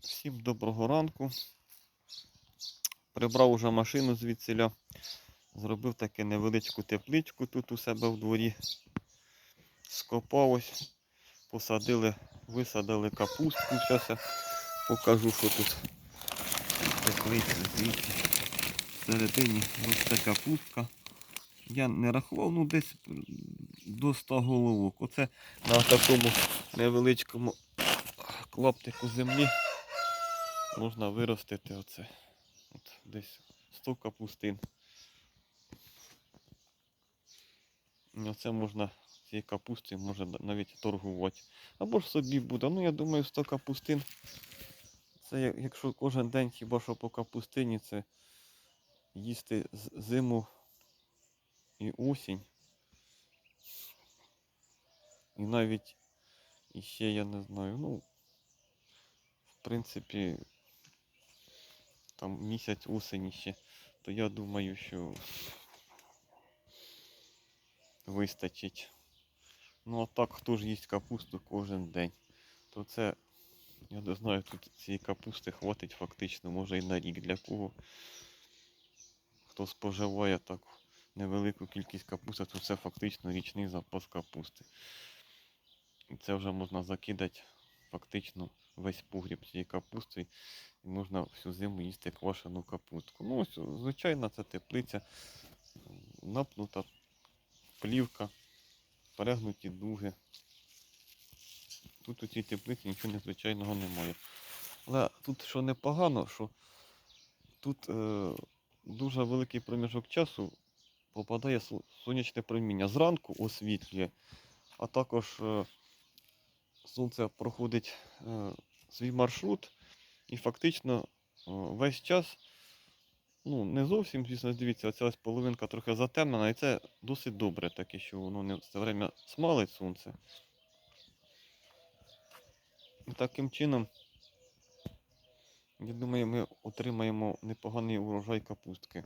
Всім доброго ранку. Прибрав уже машину звідсіля. Зробив таке невеличку тепличку тут у себе в дворі. Скопав ось, посадили, висадили капустку. Зараз я покажу, що тут. Теплиця, дивіться. Всередині росте капустка. Я не рахував, ну десь до 100 головок. Оце на такому невеличкому клаптику землі можна виростити оце. От десь 100 капустин. І Оце можна цієї капусти може навіть торгувати. Або ж собі буде. Ну я думаю, 100 капустин. Це якщо кожен день хіба що по капустині, це їсти зиму і осінь. І навіть іще я не знаю, ну, в принципі, там місяць осені ще, то я думаю, що вистачить. Ну а так, хто ж їсть капусту кожен день, то це, я не знаю, тут цієї капусти хватить фактично, може і на рік для кого. Хто споживає так невелику кількість капусти, то це фактично річний запас капусти. І це вже можна закидати фактично весь погріб цієї капусти. І можна всю зиму їсти квашену капустку. Ну, ось, звичайно, це теплиця, напнута плівка, перегнуті дуги. Тут у цій теплиці нічого незвичайного немає. Але тут що непогано, що тут е, дуже великий проміжок часу попадає сонячне проміння. Зранку освітлює, а також е, сонце проходить е, свій маршрут і фактично е, весь час, ну не зовсім, звісно, дивіться, оця ось половинка трохи затемнена, і це досить добре, таке, що воно не все время смалить сонце. І таким чином, я думаю, ми отримаємо непоганий урожай капустки.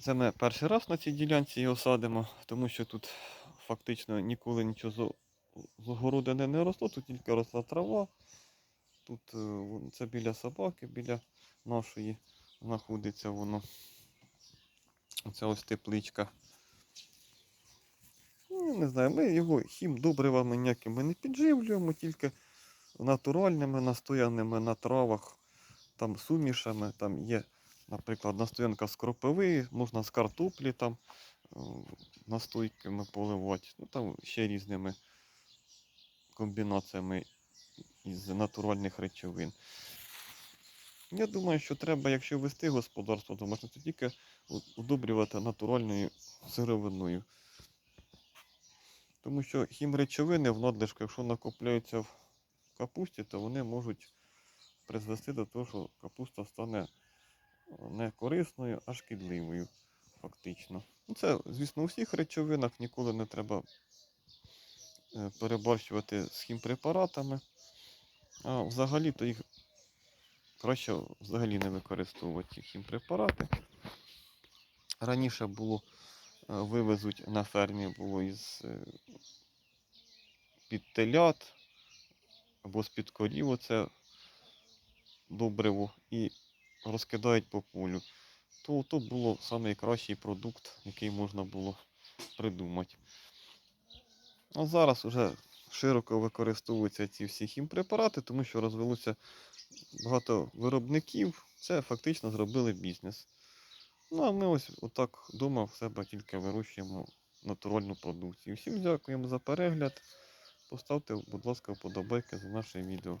Це ми перший раз на цій ділянці його садимо, тому що тут фактично ніколи нічого з, огородини не росло, тут тільки росла трава. Тут е, це біля собаки, біля нашої знаходиться воно. Оце ось тепличка. Ну, не знаю, ми його хім добривами ніякими не підживлюємо, тільки натуральними, настояними на травах, там сумішами, там є, наприклад, настоянка з кропиви, можна з картоплі там е, настойками поливати. Ну там ще різними комбінаціями із натуральних речовин. Я думаю, що треба, якщо вести господарство, то можна це тільки удобрювати натуральною сировиною. Тому що хімречовини в надлишку, якщо накопляються в капусті, то вони можуть призвести до того, що капуста стане не корисною, а шкідливою, фактично. Ну, це, звісно, у всіх речовинах ніколи не треба е, переборщувати з хімпрепаратами. А взагалі то їх краще взагалі не використовувати хімпрепарати. Раніше було е, вивезуть на фермі було із е, під телят або з-під корів оце добриво і розкидають по полю. То то було найкращий продукт, який можна було придумати. А зараз вже широко використовуються ці всі хімпрепарати, тому що розвелося багато виробників. Це фактично зробили бізнес. Ну а ми ось отак вдома в себе тільки вирощуємо натуральну продукцію. Всім дякуємо за перегляд. Поставте, будь ласка, вподобайки за наше відео.